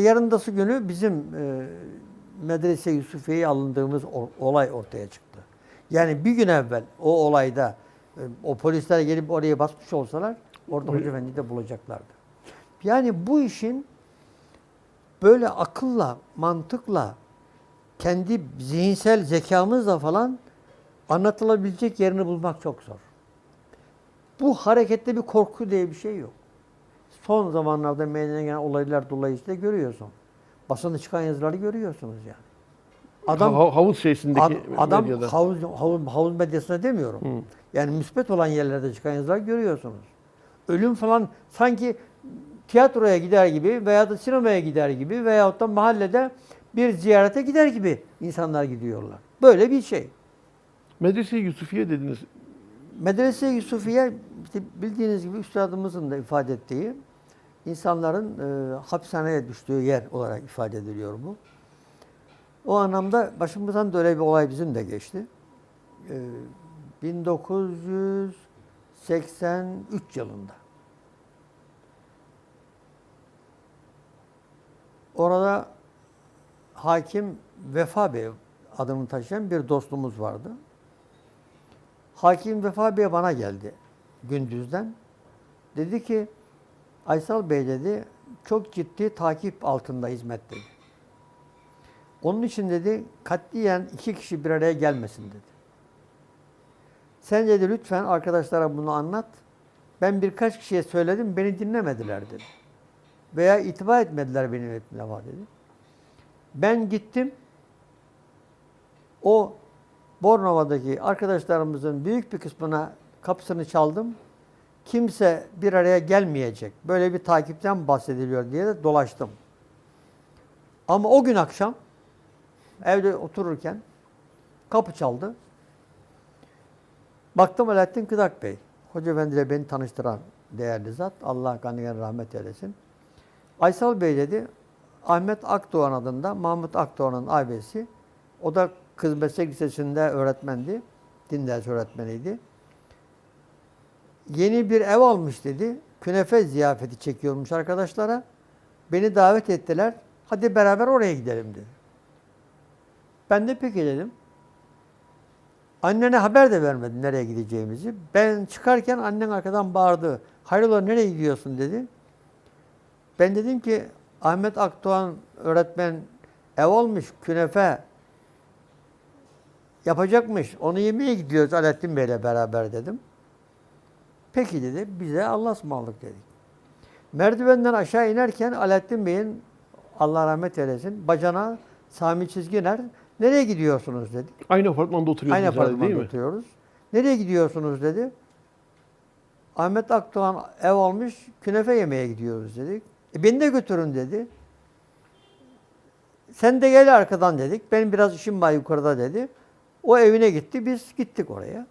Yarındası günü bizim e, Medrese Yusufiye'ye alındığımız olay ortaya çıktı. Yani bir gün evvel o olayda e, o polisler gelip oraya basmış olsalar orada Hoca Efendi'yi de bulacaklardı. Yani bu işin böyle akılla, mantıkla, kendi zihinsel zekamızla falan anlatılabilecek yerini bulmak çok zor. Bu harekette bir korku diye bir şey yok. Son zamanlarda meydana gelen olaylar dolayısıyla görüyorsun. Basında çıkan yazıları görüyorsunuz yani. Adam Ha- havuz şeysindeki Ad- adam medyada. havuz, havuz, havuz medyasına demiyorum. Yani müspet olan yerlerde çıkan yazılar görüyorsunuz. Ölüm falan sanki tiyatroya gider gibi veya da sinemaya gider gibi veyahut da mahallede bir ziyarete gider gibi insanlar gidiyorlar. Böyle bir şey. Medrese Yusufiye dediniz. Medrese Yusufiye işte bildiğiniz gibi üstadımızın da ifade ettiği insanların e, hapishaneye düştüğü yer olarak ifade ediliyor bu. O anlamda başımızdan da öyle bir olay bizim de geçti. E, 1983 yılında. Orada hakim Vefa Bey adını taşıyan bir dostumuz vardı. Hakim Vefa Bey bana geldi gündüzden. Dedi ki Aysal Bey dedi çok ciddi takip altında hizmet dedi. Onun için dedi katliyen iki kişi bir araya gelmesin dedi. Sen dedi lütfen arkadaşlara bunu anlat. Ben birkaç kişiye söyledim beni dinlemediler dedi. Veya itibar etmediler benim var dedi. Ben gittim. O Bornova'daki arkadaşlarımızın büyük bir kısmına kapısını çaldım. Kimse bir araya gelmeyecek. Böyle bir takipten bahsediliyor diye de dolaştım. Ama o gün akşam evde otururken kapı çaldı. Baktım Alaaddin Kıdak Bey. Hoca Efendi ile beni tanıştıran değerli zat. Allah gani rahmet eylesin. Aysal Bey dedi. Ahmet Akdoğan adında Mahmut Akdoğan'ın abisi. O da Kız Meslek Lisesi'nde öğretmendi. Din dersi öğretmeniydi. Yeni bir ev almış dedi. Künefe ziyafeti çekiyormuş arkadaşlara. Beni davet ettiler. Hadi beraber oraya gidelim dedi. Ben de peki dedim. Annene haber de vermedi nereye gideceğimizi. Ben çıkarken annen arkadan bağırdı. Hayrola nereye gidiyorsun dedi. Ben dedim ki Ahmet Akdoğan öğretmen ev olmuş künefe yapacakmış. Onu yemeye gidiyoruz Alaaddin Bey'le beraber dedim. Peki dedi. Bize Allah'a ısmarladık dedik. Merdivenden aşağı inerken Alaaddin Bey'in Allah rahmet eylesin bacana Sami Çizginer nereye gidiyorsunuz dedi. Aynı apartmanda oturuyorsunuz Aynı apartmanda değil mi? oturuyoruz. Nereye gidiyorsunuz dedi. Ahmet Akdoğan ev almış, künefe yemeye gidiyoruz dedik. E beni de götürün dedi. Sen de gel arkadan dedik. Benim biraz işim var yukarıda dedi. O evine gitti, biz gittik oraya.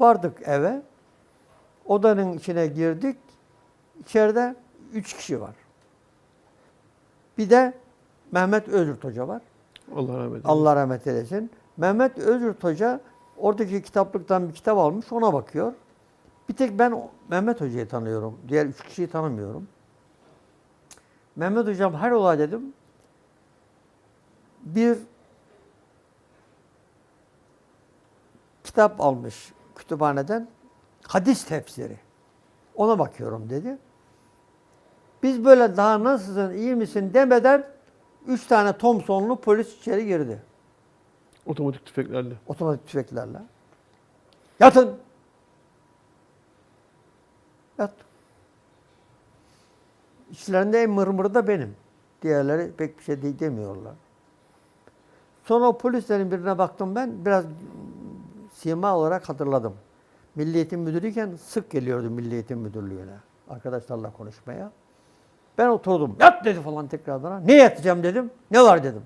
Vardık eve. Odanın içine girdik. İçeride üç kişi var. Bir de Mehmet Özürt Hoca var. Allah rahmet eylesin. Allah rahmet eylesin. Mehmet Özürt Hoca oradaki kitaplıktan bir kitap almış ona bakıyor. Bir tek ben Mehmet Hoca'yı tanıyorum. Diğer üç kişiyi tanımıyorum. Mehmet Hocam hayrola dedim. Bir kitap almış kütüphaneden. Hadis tefsiri. Ona bakıyorum dedi. Biz böyle daha nasılsın, iyi misin demeden üç tane Thompsonlu polis içeri girdi. Otomatik tüfeklerle. Otomatik tüfeklerle. Yatın! Yat. İçlerinde en mırmırı da benim. Diğerleri pek bir şey de- demiyorlar. Sonra o polislerin birine baktım ben. Biraz sima olarak hatırladım. Milli Eğitim Müdürüyken sık geliyordu Milli Eğitim Müdürlüğü'ne. Arkadaşlarla konuşmaya. Ben oturdum. Yat dedi falan tekrar bana. Ne yatacağım dedim. Ne var dedim.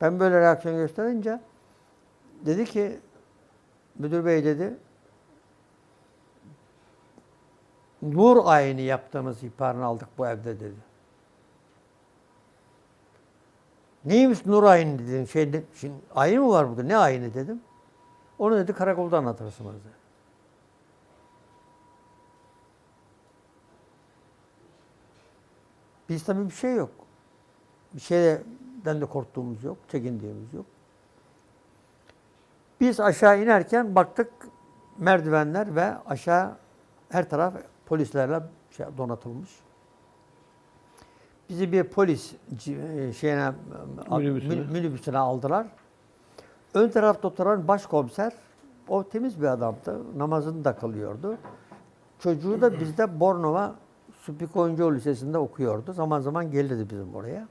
Ben böyle reaksiyon gösterince dedi ki müdür bey dedi nur ayini yaptığımız ihbarını aldık bu evde dedi. Neymiş nur ayini dedim. Şey, şimdi ayin mi var burada? Ne ayini dedim. Onu dedi karakolda anlatırsınız dedi. Biz tabii bir şey yok. Bir şeyden de korktuğumuz yok, çekindiğimiz yok. Biz aşağı inerken baktık merdivenler ve aşağı her taraf polislerle şey donatılmış. Bizi bir polis ci- şeyine minibüsüne. minibüsüne aldılar. Ön tarafta oturan başkomiser o temiz bir adamdı. Namazını da kılıyordu. Çocuğu da bizde Bornova Supikoyuncuoğlu Lisesi'nde okuyordu. Zaman zaman gelirdi bizim oraya.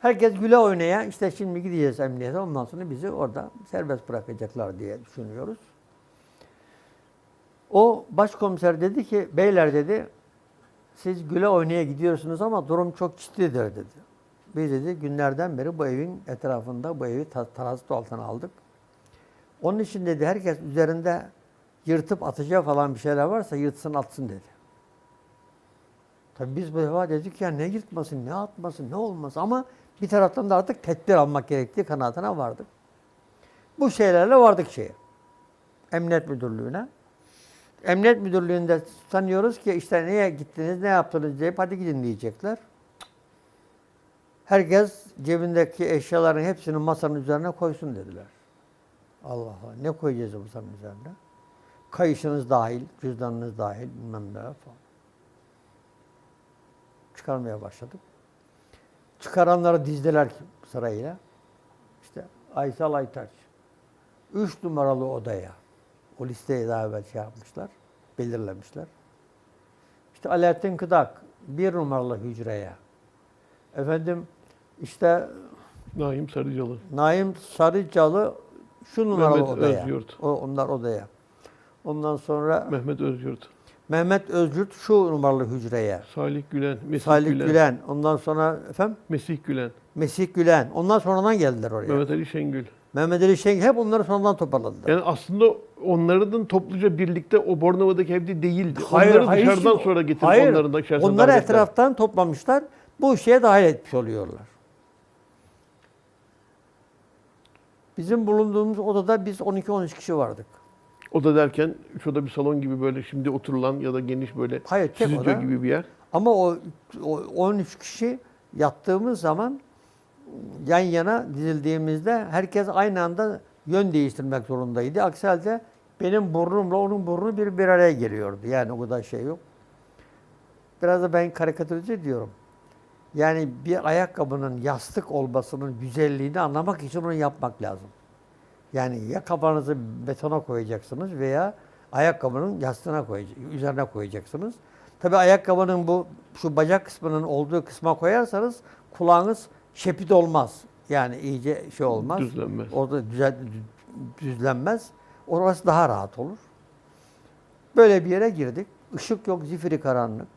Herkes güle oynaya işte şimdi gideceğiz emniyete ondan sonra bizi orada serbest bırakacaklar diye düşünüyoruz. O başkomiser dedi ki beyler dedi siz güle oynaya gidiyorsunuz ama durum çok ciddidir dedi. Biz dedi günlerden beri bu evin etrafında bu evi ta- tarazı altına aldık. Onun için dedi herkes üzerinde yırtıp atacağı falan bir şeyler varsa yırtsın atsın dedi. Tabii biz bu defa dedik ya ne yırtmasın, ne atmasın, ne olmaz ama bir taraftan da artık tedbir almak gerektiği kanaatine vardık. Bu şeylerle vardık şeye. Emniyet Müdürlüğü'ne. Emniyet Müdürlüğü'nde sanıyoruz ki işte neye gittiniz, ne yaptınız deyip hadi gidin diyecekler. Herkes cebindeki eşyaların hepsini masanın üzerine koysun dediler. Allah Allah ne koyacağız masanın üzerine? Kayışınız dahil, cüzdanınız dahil bilmem ne falan. Çıkarmaya başladık. Çıkaranları dizdiler sırayla. İşte Aysel Aytaç. Üç numaralı odaya. O listeyi daha evvel şey yapmışlar. Belirlemişler. İşte Alaaddin Kıdak. Bir numaralı hücreye. Efendim işte Naim Sarıcalı. Naim Sarıcalı şu numaralı Mehmet odaya. Özyurt. O, onlar odaya. Ondan sonra Mehmet Özyurt. Mehmet Özgürt şu numaralı hücreye. Salih Gülen. Mesih Salih Gülen. Gülen. Ondan sonra efendim Mesih Gülen. Mesih Gülen. Ondan sonradan geldiler oraya. Mehmet, Mehmet Ali Şengül. Ali Şenk hep onları sonradan toparladılar. Yani aslında onların topluca birlikte o Bornova'daki evde değildi. Hayır, onları hayır, dışarıdan şimdi- sonra getirip hayır, onların da Onları dahil ettiler. etraftan toplamışlar. Bu işe dahil etmiş oluyorlar. Bizim bulunduğumuz odada biz 12-13 kişi vardık. Oda derken üç oda bir salon gibi böyle şimdi oturulan ya da geniş böyle Hayır tek stüdyo oda. gibi bir yer. Ama o, o 13 kişi yattığımız zaman yan yana dizildiğimizde herkes aynı anda yön değiştirmek zorundaydı. Aksi halde benim burnumla onun burnu bir bir araya geliyordu. Yani o kadar şey yok. Biraz da ben karikatürize diyorum. Yani bir ayakkabının yastık olmasının güzelliğini anlamak için onu yapmak lazım. Yani ya kafanızı betona koyacaksınız veya ayakkabının yastığına koyacaksınız, üzerine koyacaksınız. Tabii ayakkabının bu şu bacak kısmının olduğu kısma koyarsanız kulağınız şepit olmaz. Yani iyice şey olmaz. Düzlenmez. Orada düzel, düzlenmez. Orası daha rahat olur. Böyle bir yere girdik. Işık yok, zifiri karanlık.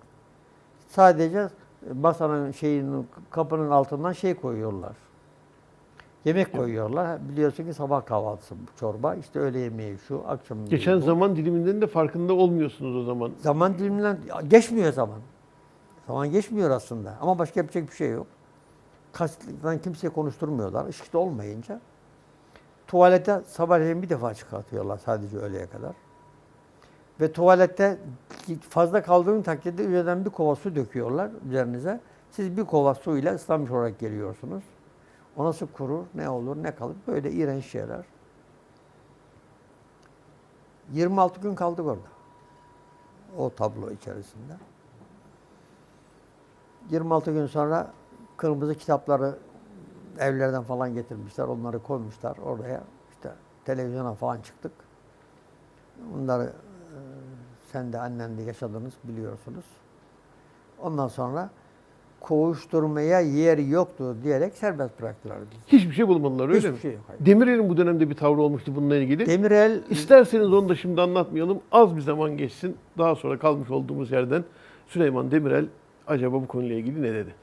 Sadece masanın şeyinin kapının altından şey koyuyorlar. Yemek koyuyorlar. Biliyorsun ki sabah kahvaltısı bu çorba. İşte öğle yemeği şu, akşam yemeği Geçen bu. zaman diliminden de farkında olmuyorsunuz o zaman. Zaman diliminden geçmiyor zaman. Zaman geçmiyor aslında. Ama başka yapacak bir şey yok. Kasıtlıktan kimseyi konuşturmuyorlar. Işık da olmayınca. Tuvalete sabahleyin bir defa çıkartıyorlar sadece öğleye kadar. Ve tuvalette fazla kaldığın takdirde üzerinden bir kova su döküyorlar üzerinize. Siz bir kova suyla ıslanmış olarak geliyorsunuz. O nasıl kurur, ne olur, ne kalır? Böyle iğrenç şeyler. 26 gün kaldık orada o tablo içerisinde. 26 gün sonra kırmızı kitapları evlerden falan getirmişler. Onları koymuşlar oraya. İşte televizyona falan çıktık. Bunları sen de annen de yaşadınız biliyorsunuz. Ondan sonra kovuşturmaya yer yoktu diyerek serbest bıraktılar bizi. Hiçbir şey bulmadılar öyle Hiçbir mi? şey yok. hayır. Demirel'in bu dönemde bir tavrı olmuştu bununla ilgili. Demirel İsterseniz onu da şimdi anlatmayalım. Az bir zaman geçsin. Daha sonra kalmış olduğumuz yerden Süleyman Demirel acaba bu konuyla ilgili ne dedi?